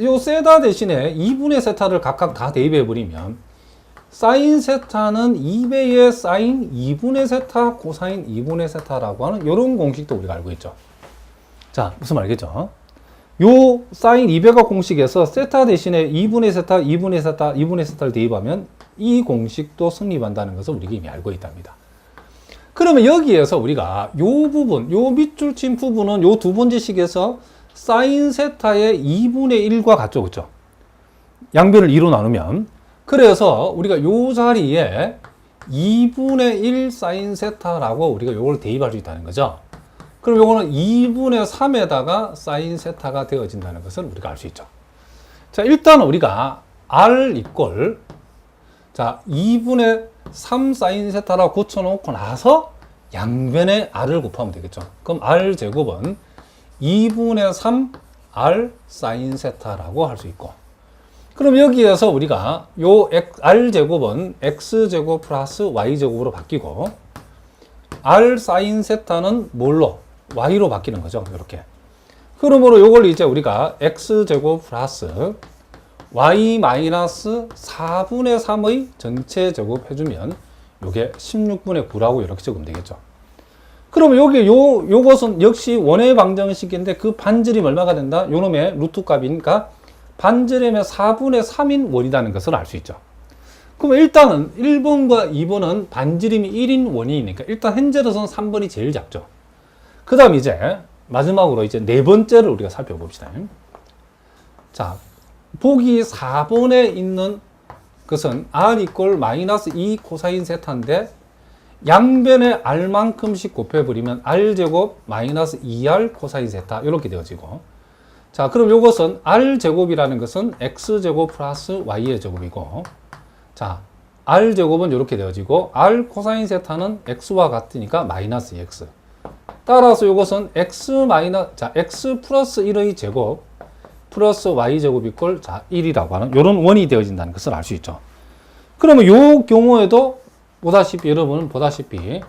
요 세타 대신에 2분의 세타를 각각 다 대입해 버리면 사인 세타는 2배의 사인 2분의 세타 코사인 2분의 세타라고 하는 이런 공식도 우리가 알고 있죠. 자, 무슨 말이겠죠? 요 사인 2배가 공식에서 세타 대신에 2분의 세타, 2분의 세타, 2분의 세타를 대입하면 이 공식도 성립한다는 것을 우리가 이미 알고 있답니다. 그러면 여기에서 우리가 요 부분, 요 밑줄 친 부분은 요 두 번째 식에서 사인 세타의 2분의 1과 같죠, 그죠? 양변을 2로 나누면 그래서 우리가 요 자리에 2분의 1 사인 세타라고 우리가 요걸 대입할 수 있다는 거죠. 그럼 요거는 2분의 3에다가 사인 세타가 되어진다는 것을 우리가 알 수 있죠. 자, 일단 우리가 r 이꼴 자, 2분의 3 사인 세타라고 고쳐 놓고 나서 양변에 r을 곱하면 되겠죠. 그럼 r 제곱은 2분의 3 r 사인 세타라고 할 수 있고 그럼 여기에서 우리가 요 r 제곱은 x 제곱 플러스 y 제곱으로 바뀌고 r 사인 세타는 뭘로 y로 바뀌는 거죠. 이렇게. 그러므로 요걸 이제 우리가 x 제곱 플러스 y 마이너스 4분의 3의 전체 제곱 해주면 요게 16분의 9라고 이렇게 적으면 되겠죠. 그러면 여기 요, 요것은 역시 원의 방정식인데 그 반지름 얼마가 된다? 요 놈의 루트 값이니까 반지름의 4분의 3인 원이라는 것을 알 수 있죠. 그러면 일단은 1번과 2번은 반지름이 1인 원이니까 일단 현재로서는 3번이 제일 작죠. 그 다음 이제 마지막으로 이제 네 번째를 우리가 살펴봅시다. 자, 보기 4번에 있는 것은 r 이꼴 마이너스 2 코사인 세타인데 양변에 r만큼씩 곱해버리면 r제곱 마이너스 2r 코사인 세타 이렇게 되어지고. 자 그럼 이것은 r제곱이라는 것은 x제곱 플러스 y의 제곱이고. 자 r제곱은 이렇게 되어지고 r 코사인 세타는 x와 같으니까 마이너스 x. 따라서 이것은 x 마이너 자 x 플러스 1의 제곱 플러스 y 제곱 이꼴 자 1이라고 하는 이런 원이 되어진다는 것을 알 수 있죠. 그러면 이 경우에도 보다시피 여러분은 보다시피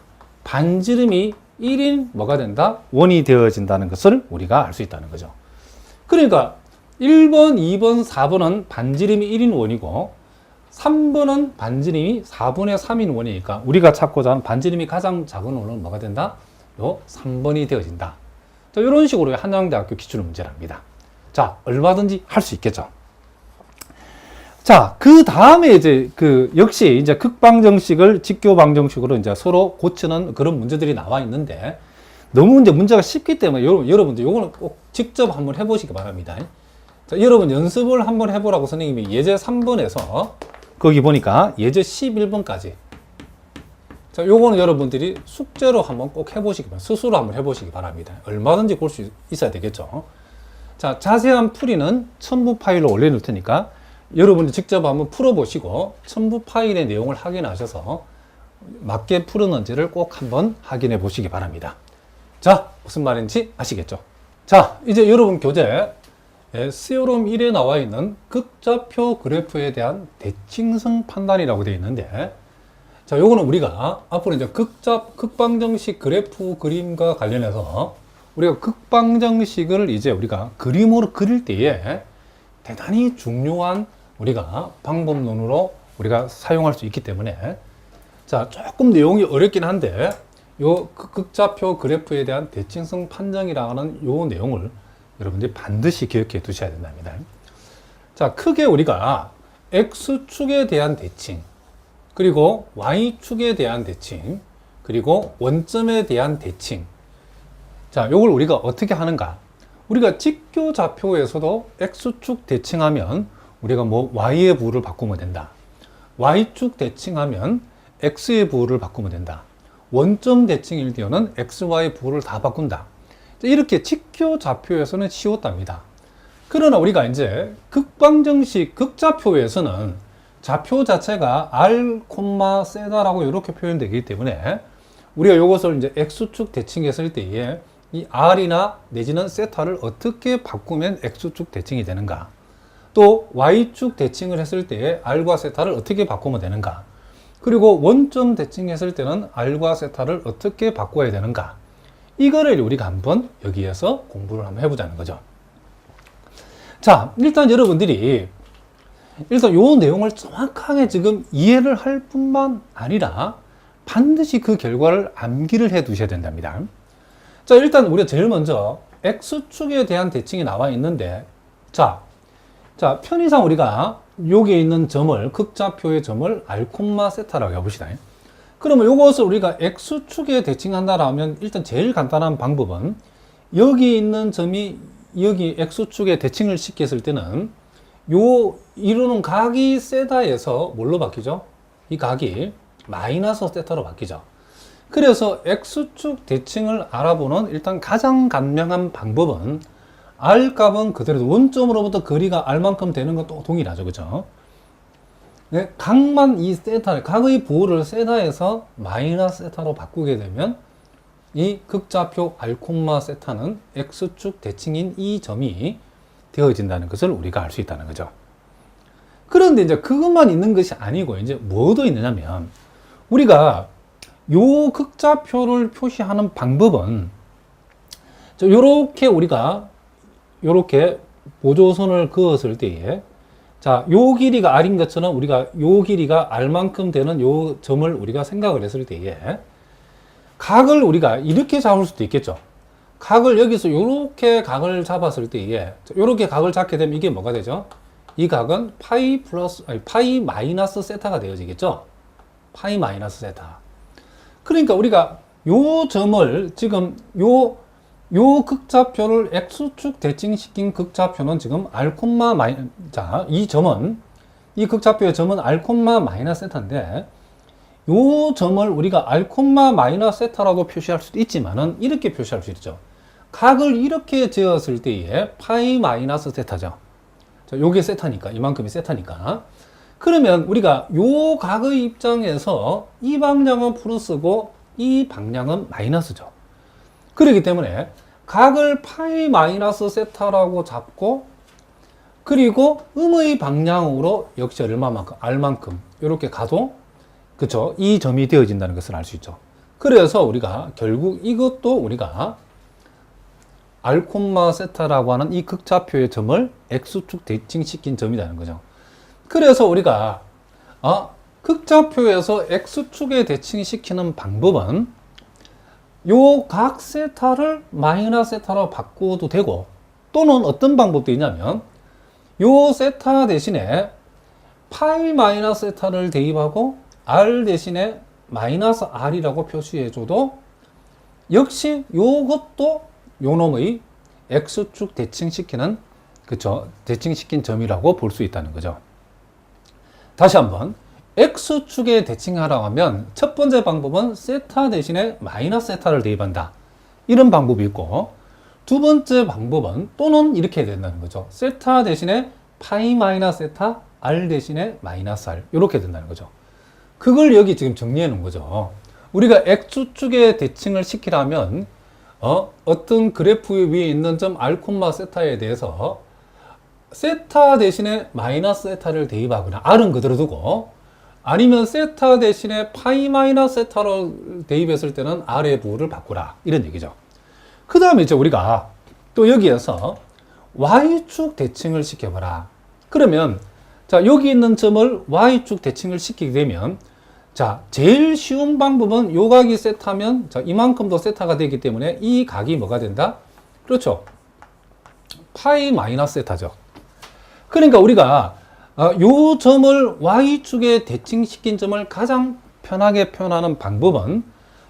반지름이 1인 뭐가 된다? 원이 되어진다는 것을 우리가 알 수 있다는 거죠. 그러니까 1번, 2번, 4번은 반지름이 1인 원이고 3번은 반지름이 4분의 3인 원이니까 우리가 찾고자 하는 반지름이 가장 작은 원은 뭐가 된다? 요 3번이 되어진다. 자, 이런 식으로 한양대학교 기출 문제랍니다. 자, 얼마든지 할 수 있겠죠. 자, 그 다음에 이제 그 역시 이제 극방정식을 직교방정식으로 이제 서로 고치는 그런 문제들이 나와 있는데 너무 이제 문제가 쉽기 때문에 여러분, 여러분들 요거는 꼭 직접 한번 해보시기 바랍니다. 자, 여러분 연습을 한번 해보라고 선생님이 예제 3번에서 거기 보니까 예제 11번까지 자, 요거는 여러분들이 숙제로 한번 꼭 해보시기 바랍니다. 스스로 한번 해보시기 바랍니다. 얼마든지 볼 수 있어야 되겠죠. 자, 자세한 풀이는 첨부 파일로 올려놓을 테니까 여러분들 직접 한번 풀어보시고 첨부 파일의 내용을 확인하셔서 맞게 풀었는지를 꼭 한번 확인해 보시기 바랍니다. 자, 무슨 말인지 아시겠죠? 자, 이제 여러분 교재 세오롬 1에 나와 있는 극좌표 그래프에 대한 대칭성 판단이라고 되어 있는데 자, 요거는 우리가 앞으로 이제 극좌, 극방정식 그래프 그림과 관련해서 우리가 극방정식을 이제 우리가 그림으로 그릴 때에 대단히 중요한 우리가 방법론으로 우리가 사용할 수 있기 때문에 자, 조금 내용이 어렵긴 한데 요 극- 극좌표 그래프에 대한 대칭성 판정이라는 요 내용을 여러분들이 반드시 기억해 두셔야 된답니다. 자, 크게 우리가 X축에 대한 대칭, 그리고 Y축에 대한 대칭, 그리고 원점에 대한 대칭. 자, 요걸 우리가 어떻게 하는가? 우리가 직교 좌표에서도 X축 대칭하면 우리가 뭐 Y의 부호를 바꾸면 된다. Y축 대칭하면 X의 부호를 바꾸면 된다. 원점 대칭일 때는 XY 부호를 다 바꾼다. 이렇게 직교 좌표에서는 쉬웠답니다. 그러나 우리가 이제 극방정식 극좌표에서는 좌표 자체가 R, 세다라고 이렇게 표현되기 때문에 우리가 이것을 이제 X축 대칭했을 때에 이 R이나 내지는 세타를 어떻게 바꾸면 X축 대칭이 되는가 또 Y축 대칭을 했을 때에 R과 세타를 어떻게 바꾸면 되는가 그리고 원점 대칭했을 때는 R과 세타를 어떻게 바꿔야 되는가 이거를 우리가 한번 여기에서 공부를 한번 해보자는 거죠. 자, 일단 여러분들이 일단 요 내용을 정확하게 지금 이해를 할 뿐만 아니라 반드시 그 결과를 암기를 해 두셔야 된답니다. 자, 일단 우리가 제일 먼저 X축에 대한 대칭이 나와 있는데, 자, 자, 편의상 우리가 여기에 있는 점을, 극좌표의 점을 알콤마 세타라고 해봅시다. 그러면 요것을 우리가 X축에 대칭한다라면 일단 제일 간단한 방법은 여기 있는 점이 여기 X축에 대칭을 시켰을 때는 요 이루는 각이 세다에서 뭘로 바뀌죠? 이 각이 마이너스 세타로 바뀌죠. 그래서 X축 대칭을 알아보는 일단 가장 간명한 방법은 R 값은 그대로 원점으로부터 거리가 R만큼 되는 것도 동일하죠. 그죠? 네, 각만 이 세타, 각의 부호를 세타에서 마이너스 세타로 바꾸게 되면 이 극좌표 R, 세타는 X축 대칭인 이 점이 되어진다는 것을 우리가 알 수 있다는 거죠. 그런데 이제 그것만 있는 것이 아니고 이제 뭐도 있느냐면 우리가 요 극좌표를 표시하는 방법은 요렇게 우리가 요렇게 보조선을 그었을 때에 자, 요 길이가 R인 것처럼 우리가 요 길이가 R만큼 되는 요 점을 우리가 생각을 했을 때에 각을 우리가 이렇게 잡을 수도 있겠죠. 각을 여기서 요렇게 각을 잡았을 때에 요렇게 각을 잡게 되면 이게 뭐가 되죠? 이 각은 파이 플러스 아니 파이 마이너스 세타가 되어지겠죠. 파이 마이너스 세타. 그러니까 우리가 요 점을 지금 요 요 극좌표를 x축 대칭시킨 극좌표는 지금 r 마이 자, 이 점은 이 극좌표의 점은 r 마이너스 세타인데 요 점을 우리가 r 마이너스 세타라고 표시할 수도 있지만은 이렇게 표시할 수 있죠. 각을 이렇게 재었을 때에 파이 마이너스 세타죠. 자, 요게 세타니까 이만큼이 세타니까. 그러면 우리가 요 각의 입장에서 이 방향은 플러스고 이 방향은 마이너스죠. 그렇기 때문에 각을 파이 마이너스 세타라고 잡고 그리고 음의 방향으로 역시 얼마만큼 r만큼 이렇게 가도 그쵸 이 점이 되어진다는 것을 알 수 있죠. 그래서 우리가 결국 이것도 우리가 r 세타라고 하는 이 극좌표의 점을 x축 대칭시킨 점이라는 거죠. 그래서 우리가 어, 극좌표에서 x축에 대칭시키는 방법은 요 각 세타를 마이너스 세타로 바꿔도 되고 또는 어떤 방법도 있냐면 요 세타 대신에 파이 마이너스 세타를 대입하고 r 대신에 마이너스 r이라고 표시해줘도 역시 요것도 요놈의 x축 대칭시키는 그쵸 대칭시킨 점이라고 볼 수 있다는 거죠. 다시 한번 x축에 대칭하라고 하면 첫 번째 방법은 세타 대신에 마이너스 세타를 대입한다. 이런 방법이 있고 두 번째 방법은 또는 이렇게 된다는 거죠. 세타 대신에 파이 마이너스 세타, r 대신에 마이너스 r 이렇게 된다는 거죠. 그걸 여기 지금 정리해 놓은 거죠. 우리가 x축에 대칭을 시키려면 어, 어떤 그래프 위에 있는 점 r, 세타에 대해서 세타 대신에 마이너스 세타를 대입하거나 r은 그대로 두고 아니면 세타 대신에 파이 마이너스 세타로 대입했을 때는 r의 부호를 바꾸라 이런 얘기죠. 그 다음에 이제 우리가 또 여기에서 y축 대칭을 시켜봐라. 그러면 자 여기 있는 점을 y축 대칭을 시키게 되면 자 제일 쉬운 방법은 요 각이 세타면 자 이만큼 더 세타가 되기 때문에 이 각이 뭐가 된다? 그렇죠. 파이 마이너스 세타죠. 그러니까 우리가 어, 요 점을 y축에 대칭시킨 점을 가장 편하게 표현하는 방법은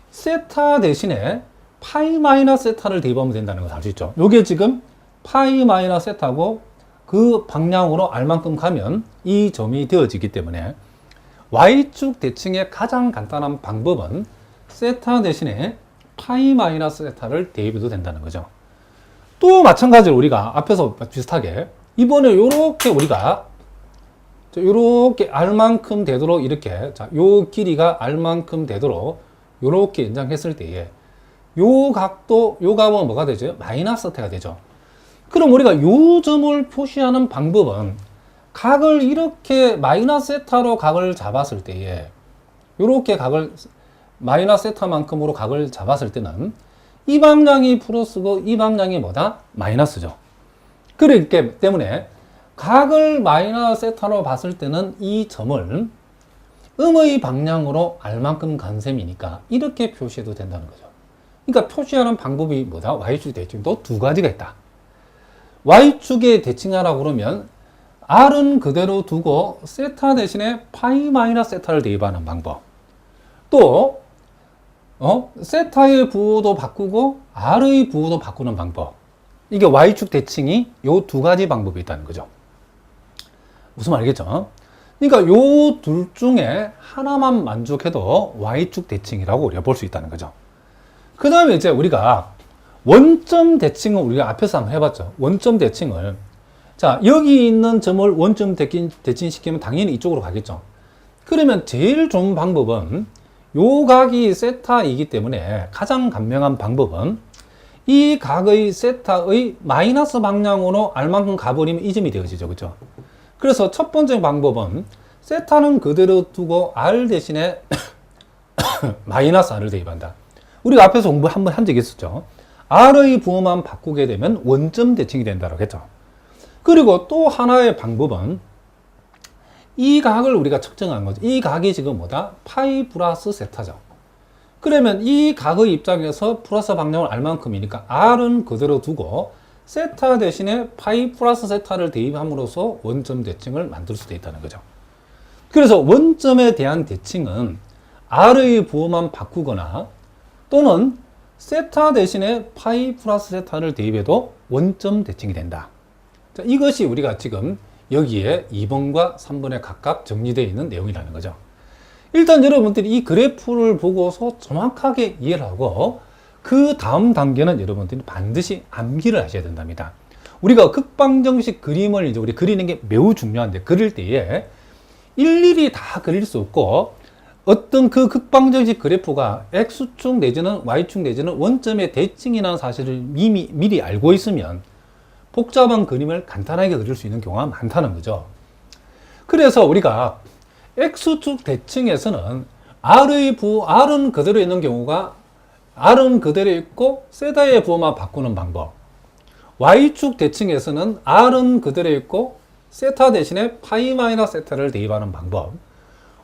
세타 대신에 파이 마이너스 세타를 대입하면 된다는 걸알수 있죠. 요게 지금 파이 마이너스 세타고 그 방향으로 r만큼 가면 이 점이 되어지기 때문에 y축 대칭의 가장 간단한 방법은 세타 대신에 파이 마이너스 세타를 대입해도 된다는 거죠. 또 마찬가지로 우리가 앞에서 비슷하게 이번에 이렇게 우리가 이렇게 R만큼 되도록 이렇게 자, 요 길이가 R만큼 되도록 이렇게 연장했을 때에 요 각도 요 값은 뭐가 되죠? 마이너스 태가 되죠. 그럼 우리가 요 점을 표시하는 방법은 각을 이렇게 마이너스 세타로 각을 잡았을 때에 이렇게 각을 마이너스 세타만큼으로 각을 잡았을 때는 이 방향이 플러스고 이 방향이 뭐다? 마이너스죠. 그렇기 때문에 각을 마이너스 세타로 봤을 때는 이 점을 음의 방향으로 알만큼 간 셈이니까 이렇게 표시해도 된다는 거죠. 그러니까 표시하는 방법이 뭐다? y축 대칭도 두 가지가 있다. y축의 대칭하라고 그러면 r은 그대로 두고 세타 대신에 파이 마이너스 세타를 대입하는 방법. 또 어? 세타의 부호도 바꾸고 r의 부호도 바꾸는 방법. 이게 y축 대칭이 요 두 가지 방법이 있다는 거죠. 무슨 말이겠죠? 그러니까 요 둘 중에 하나만 만족해도 y축 대칭이라고 우리가 볼 수 있다는 거죠. 그 다음에 이제 우리가 원점 대칭을 우리가 앞에서 한번 해봤죠. 원점 대칭을. 자, 여기 있는 점을 원점 대칭, 대칭시키면 당연히 이쪽으로 가겠죠. 그러면 제일 좋은 방법은 요 각이 세타이기 때문에 가장 간명한 방법은 이 각의 세타의 마이너스 방향으로 알만큼 가버리면 이 점이 되어지죠. 그죠? 그래서 첫 번째 방법은 세타는 그대로 두고 r 대신에 마이너스 r을 대입한다. 우리가 앞에서 공부 한번 한 적이 있었죠. r의 부호만 바꾸게 되면 원점 대칭이 된다고 했죠. 그리고 또 하나의 방법은 이 각을 우리가 측정한 거죠. 이 각이 지금 뭐다? 파이 플러스 세타죠. 그러면 이 각의 입장에서 플러스 방향을 알 만큼이니까 r은 그대로 두고 세타 대신에 파이 플러스 세타를 대입함으로써 원점 대칭을 만들 수도 있다는 거죠. 그래서 원점에 대한 대칭은 r의 부호만 바꾸거나 또는 세타 대신에 파이 플러스 세타를 대입해도 원점 대칭이 된다. 자, 이것이 우리가 지금 여기에 2번과 3번에 각각 정리되어 있는 내용이라는 거죠. 일단 여러분들이 이 그래프를 보고서 정확하게 이해를 하고 그 다음 단계는 여러분들이 반드시 암기를 하셔야 된답니다. 우리가 극방정식 그림을 이제 우리 그리는 게 매우 중요한데 그릴 때에 일일이 다 그릴 수 없고 어떤 그 극방정식 그래프가 x축 내지는 y축 내지는 원점의 대칭이라는 사실을 이미 미리 알고 있으면 복잡한 그림을 간단하게 그릴 수 있는 경우가 많다는 거죠. 그래서 우리가 x축 대칭에서는 r의 부, r은 그대로 있는 경우가 r은 그대로 있고 세타의 부호만 바꾸는 방법. y축 대칭에서는 r은 그대로 있고 세타 대신에 파이 마이너스 세타를 대입하는 방법.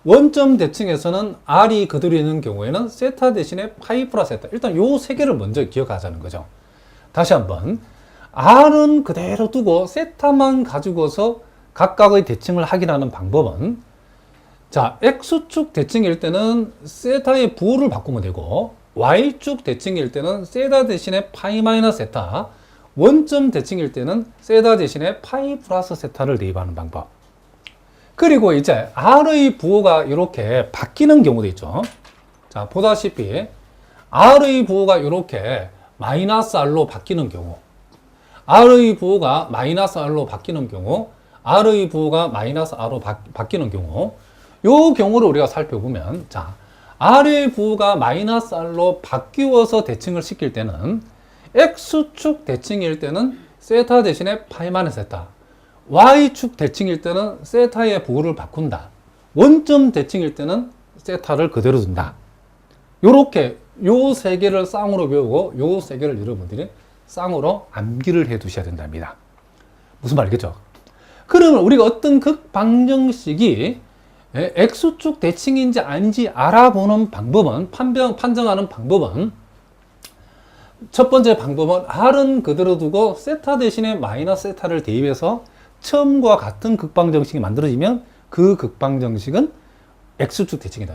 원점 대칭에서는 r이 그대로 있는 경우에는 세타 대신에 파이 플러스 세타. 일단 요 세 개를 먼저 기억하자는 거죠. 다시 한번 r은 그대로 두고 세타만 가지고서 각각의 대칭을 확인하는 방법은 자 x축 대칭일 때는 세타의 부호를 바꾸면 되고 y축 대칭일 때는 세타 대신에 파이 마이너스 세타 원점 대칭일 때는 세타 대신에 파이 플러스 세타를 대입하는 방법. 그리고 이제 r의 부호가 이렇게 바뀌는 경우도 있죠. 자 보다시피 r의 부호가 이렇게 마이너스 r로 바뀌는 경우 r의 부호가 마이너스 r로 바뀌는 경우, r의 부호가 마이너스 r로 바, 바뀌는 경우, 요 경우를 우리가 살펴보면, 자, r의 부호가 마이너스 r로 바뀌어서 대칭을 시킬 때는, x축 대칭일 때는 세타 대신에 파이 마이너스 세타, y축 대칭일 때는 세타의 부호를 바꾼다. 원점 대칭일 때는 세타를 그대로 둔다. 요렇게 요 세 개를 쌍으로 배우고 요 세 개를 여러분들이 쌍으로 암기를 해 두셔야 된답니다. 무슨 말이겠죠? 그러면 우리가 어떤 극방정식이 예, X축 대칭인지 아닌지 알아보는 방법은, 판정, 판정하는 방법은, 첫 번째 방법은 R은 그대로 두고 세타 대신에 마이너스 세타를 대입해서 처음과 같은 극방정식이 만들어지면 그 극방정식은 X축 대칭이다.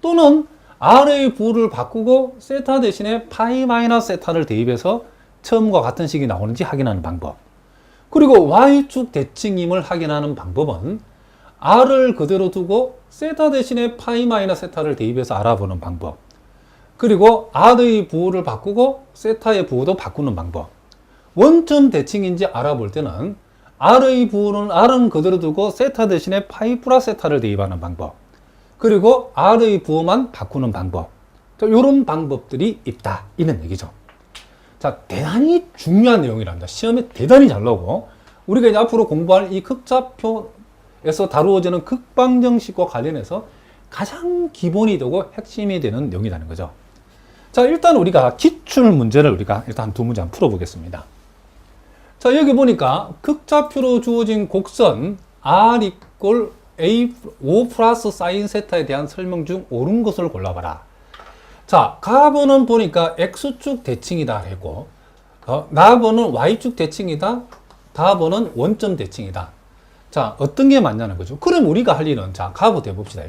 또는 R의 부를 바꾸고 세타 대신에 파이 마이너스 세타를 대입해서 처음과 같은 식이 나오는지 확인하는 방법. 그리고 y축 대칭임을 확인하는 방법은 r을 그대로 두고 세타 대신에 파이 마이너스 세타를 대입해서 알아보는 방법. 그리고 r의 부호를 바꾸고 세타의 부호도 바꾸는 방법. 원점 대칭인지 알아볼 때는 r의 부호는 r은 그대로 두고 세타 대신에 파이 플러스 세타를 대입하는 방법. 그리고 r의 부호만 바꾸는 방법. 이런 방법들이 있다. 이런 얘기죠. 자, 대단히 중요한 내용이랍니다. 시험에 대단히 잘 나오고, 우리가 이제 앞으로 공부할 이 극좌표 에서 다루어지는 극방정식과 관련해서 가장 기본이 되고 핵심이 되는 내용이라는 거죠. 자, 일단 우리가 기출 문제를 우리가 일단 두 문제 한번 풀어보겠습니다. 자, 여기 보니까 극좌표로 주어진 곡선 R 이꼴 A 5 플러스 사인 세타에 대한 설명 중 옳은 것을 골라봐라. 자, 가번은 보니까 X축 대칭이다 했고, 어, 나번은 Y축 대칭이다. 다번은 원점 대칭이다. 자, 어떤 게 맞냐는 거죠. 그럼 우리가 할 일은, 자, 가부터 해봅시다.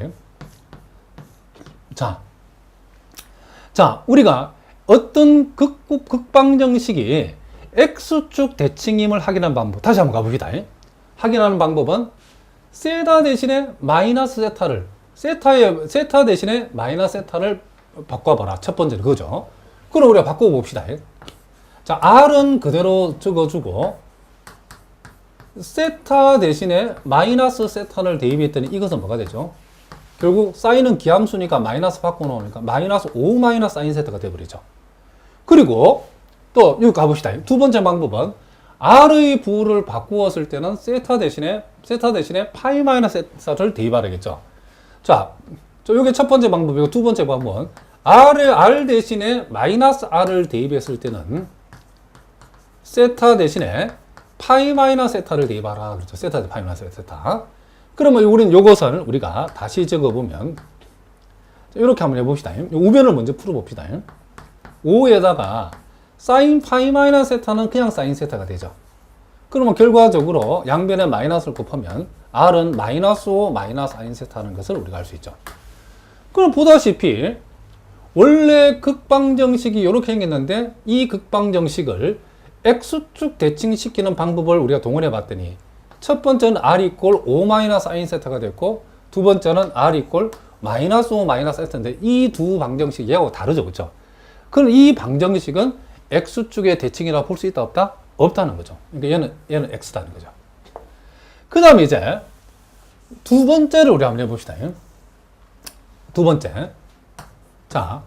자, 자, 우리가 어떤 극, 극방정식이 X축 대칭임을 확인하는 방법. 다시 한번 가봅시다. 확인하는 방법은 세타 대신에 마이너스 세타를 세타의 세타 대신에 마이너스 세타를 바꿔봐라. 첫 번째는 그거죠. 그럼 우리가 바꿔봅시다. 자, R은 그대로 적어주고 세타 대신에 마이너스 세타를 대입했더니 이것은 뭐가 되죠? 결국 사인은 기함수니까 마이너스 바꿔놓으니까 마이너스 5 마이너스 사인 세타가 돼버리죠. 그리고 또 여기 가봅시다. 두 번째 방법은 R의 부호를 바꾸었을 때는 세타 대신에 세타 대신에 파이 마이너스 세타를 대입하겠죠. 자, 저 요게 첫 번째 방법이고 두 번째 방법은 R의 R 대신에 마이너스 R을 대입했을 때는 세타 대신에 파이 마이너스 세타를 대입하라 그렇죠. 세타 대 파이 마이너스 세타. 그러면 우리는 요것을 우리가 다시 적어보면 이렇게 한번 해봅시다. 우변을 먼저 풀어봅시다. 5에다가 사인 파이 마이너스 세타는 그냥 사인 세타가 되죠. 그러면 결과적으로 양변에 마이너스를 곱하면 R은 마이너스 5 마이너스 사인 세타는 것을 우리가 알 수 있죠. 그럼 보다시피 원래 극방정식이 이렇게 생겼는데 이 극방정식을 X축 대칭시키는 방법을 우리가 동원해 봤더니 첫 번째는 R 이꼴 5 마이너스 사인 세타가 됐고 두 번째는 R 이꼴 마이너스 5 마이너스 세타인데 이 두 방정식이 얘하고 다르죠. 그렇죠? 그럼 이 방정식은 X축의 대칭이라고 볼 수 있다 없다? 없다는 거죠. 그러니까 얘는 얘는 X다는 거죠. 그 다음에 이제 두 번째를 우리 한번 해봅시다. 두 번째. 자,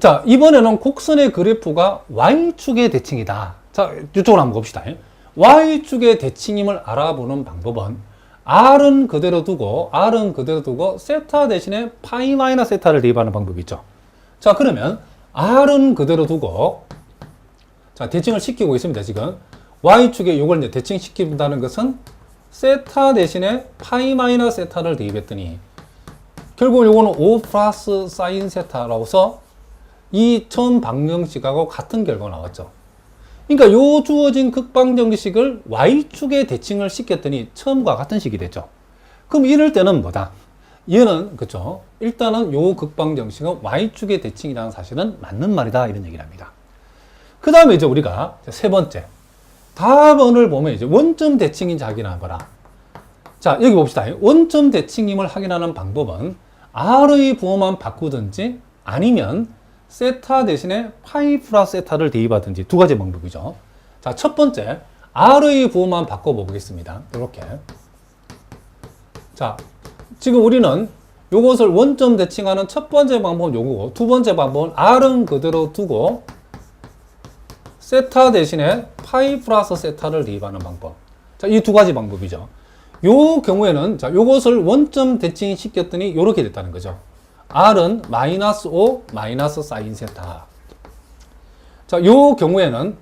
자 이번에는 곡선의 그래프가 Y축의 대칭이다. 자, 이쪽으로 한번 봅시다. Y축의 대칭임을 알아보는 방법은 R은 그대로 두고 R은 그대로 두고 세타 대신에 파이 마이너스 세타를 대입하는 방법이 있죠. 자, 그러면 R은 그대로 두고 자, 대칭을 시키고 있습니다, 지금. Y축에 이걸 이제 대칭시킨다는 것은 세타 대신에 파이 마이너스 세타를 대입했더니 결국 요거는 5 플러스 사인 세타라고 해서 이 처음 방정식하고 같은 결과가 나왔죠. 그러니까 요 주어진 극방정식을 Y축에 대칭을 시켰더니 처음과 같은 식이 됐죠. 그럼 이럴 때는 뭐다? 얘는 그죠. 일단은 요 극방정식은 Y축의 대칭이라는 사실은 맞는 말이다 이런 얘기를 합니다. 그 다음에 이제 우리가 세 번째 답원을 보면 이제 원점 대칭인지 확인해 봐라. 자 여기 봅시다. 원점 대칭임을 확인하는 방법은 R의 부호만 바꾸든지 아니면 세타 대신에 파이 플러스 세타를 대입하든지 두 가지 방법이죠. 자, 첫 번째, R의 부호만 바꿔보겠습니다. 이렇게. 자, 지금 우리는 요것을 원점 대칭하는 첫 번째 방법은 요거고, 두 번째 방법은 R은 그대로 두고, 세타 대신에 파이 플러스 세타를 대입하는 방법. 자, 이 두 가지 방법이죠. 요 경우에는, 자, 요것을 원점 대칭 시켰더니 요렇게 됐다는 거죠. R은 마이너스 5 마이너스 사인 세타. 자, 요 경우에는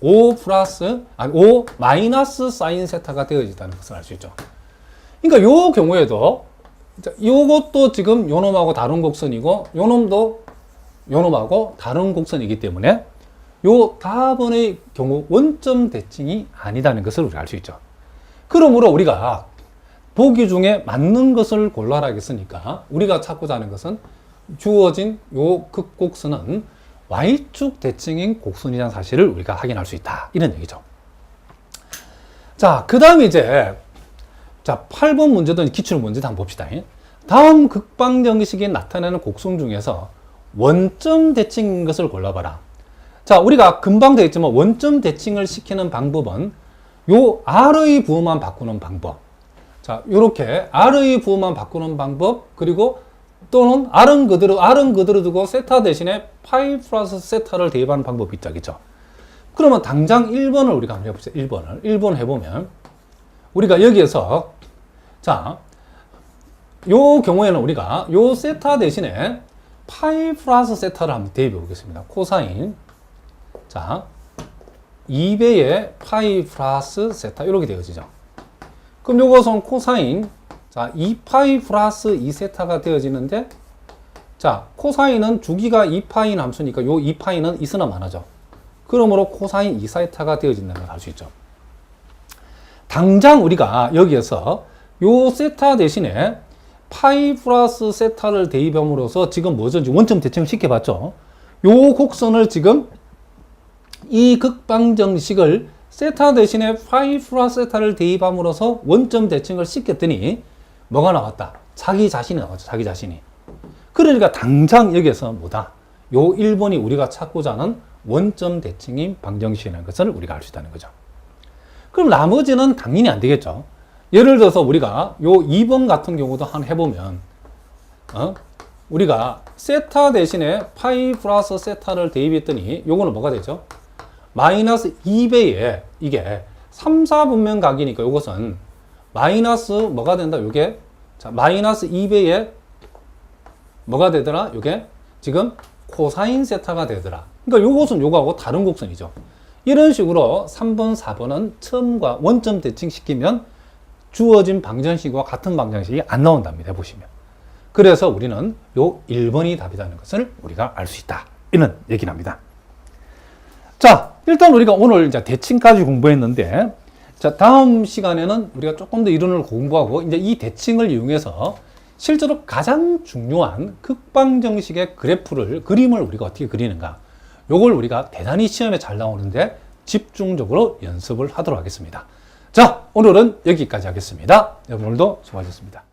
5 플러스, 아니, 5 마이너스 사인 세타가 되어진다는 것을 알 수 있죠. 그러니까 요 경우에도, 자, 요것도 지금 요 놈하고 다른 곡선이고, 요 놈도 요 놈하고 다른 곡선이기 때문에 요 답원의 경우 원점 대칭이 아니다는 것을 우리가 알 수 있죠. 그러므로 우리가 보기 중에 맞는 것을 골라라 했으니까 우리가 찾고자 하는 것은 주어진 요 극곡선은 Y축 대칭인 곡선이라는 사실을 우리가 확인할 수 있다. 이런 얘기죠. 자, 그 다음에 이제 자, 8번 문제도 기출 문제도 한번 봅시다. 다음 극방정식이 나타내는 곡선 중에서 원점 대칭인 것을 골라봐라. 자, 우리가 금방 되겠지만 원점 대칭을 시키는 방법은 요 R의 부호만 바꾸는 방법. 자, 요렇게 R의 부호만 바꾸는 방법, 그리고 또는 R은 그대로, R은 그대로 두고 세타 대신에 파이 플러스 세타를 대입하는 방법이 있죠. 그죠? 그러면 당장 1번을 우리가 한번 해봅시다. 1번을. 1번 해보면, 우리가 여기에서, 자, 요 경우에는 우리가 요 세타 대신에 파이 플러스 세타를 한번 대입해 보겠습니다. 코사인. 자, 2배의 파이 플러스 세타 이렇게 되어지죠. 그럼 요것은 코사인 자 2파이 플러스 2세타가 되어지는데 자 코사인은 주기가 2파인 함수니까 요 2파이는 있으나 많아져. 그러므로 코사인 2세타가 되어진다는 걸 알 수 있죠. 당장 우리가 여기에서 요 세타 대신에 파이 플러스 세타를 대입함으로써 지금 뭐죠? 원점 대칭을 시켜봤죠. 요 곡선을 지금 이 극방정식을 세타 대신에 파이 플러스 세타를 대입함으로써 원점 대칭을 시켰더니 뭐가 나왔다? 자기 자신이 나왔죠. 자기 자신이. 그러니까 당장 여기에서 뭐다? 요 1번이 우리가 찾고자 하는 원점 대칭인 방정식이라는 것을 우리가 알 수 있다는 거죠. 그럼 나머지는 당연히 안 되겠죠. 예를 들어서 우리가 요 2번 같은 경우도 한 해보면, 어? 우리가 세타 대신에 파이 플러스 세타를 대입했더니 요거는 뭐가 되죠? 마이너스 2배에 이게 3, 4분면 각이니까 요것은 마이너스 뭐가 된다? 요게 자, 마이너스 2배에 뭐가 되더라? 요게 지금 코사인 세타가 되더라. 그러니까 요것은 요거하고 다른 곡선이죠. 이런 식으로 3번, 4번은 처음과 원점 대칭시키면 주어진 방정식과 같은 방정식이 안 나온답니다. 해보시면. 그래서 우리는 요 1번이 답이라는 것을 우리가 알 수 있다. 이런 얘기를 합니다. 자, 일단 우리가 오늘 이제 대칭까지 공부했는데, 자, 다음 시간에는 우리가 조금 더 이론을 공부하고, 이제 이 대칭을 이용해서 실제로 가장 중요한 극방정식의 그래프를, 그림을 우리가 어떻게 그리는가. 요걸 우리가 대단히 시험에 잘 나오는데 집중적으로 연습을 하도록 하겠습니다. 자, 오늘은 여기까지 하겠습니다. 여러분 오늘도 수고하셨습니다.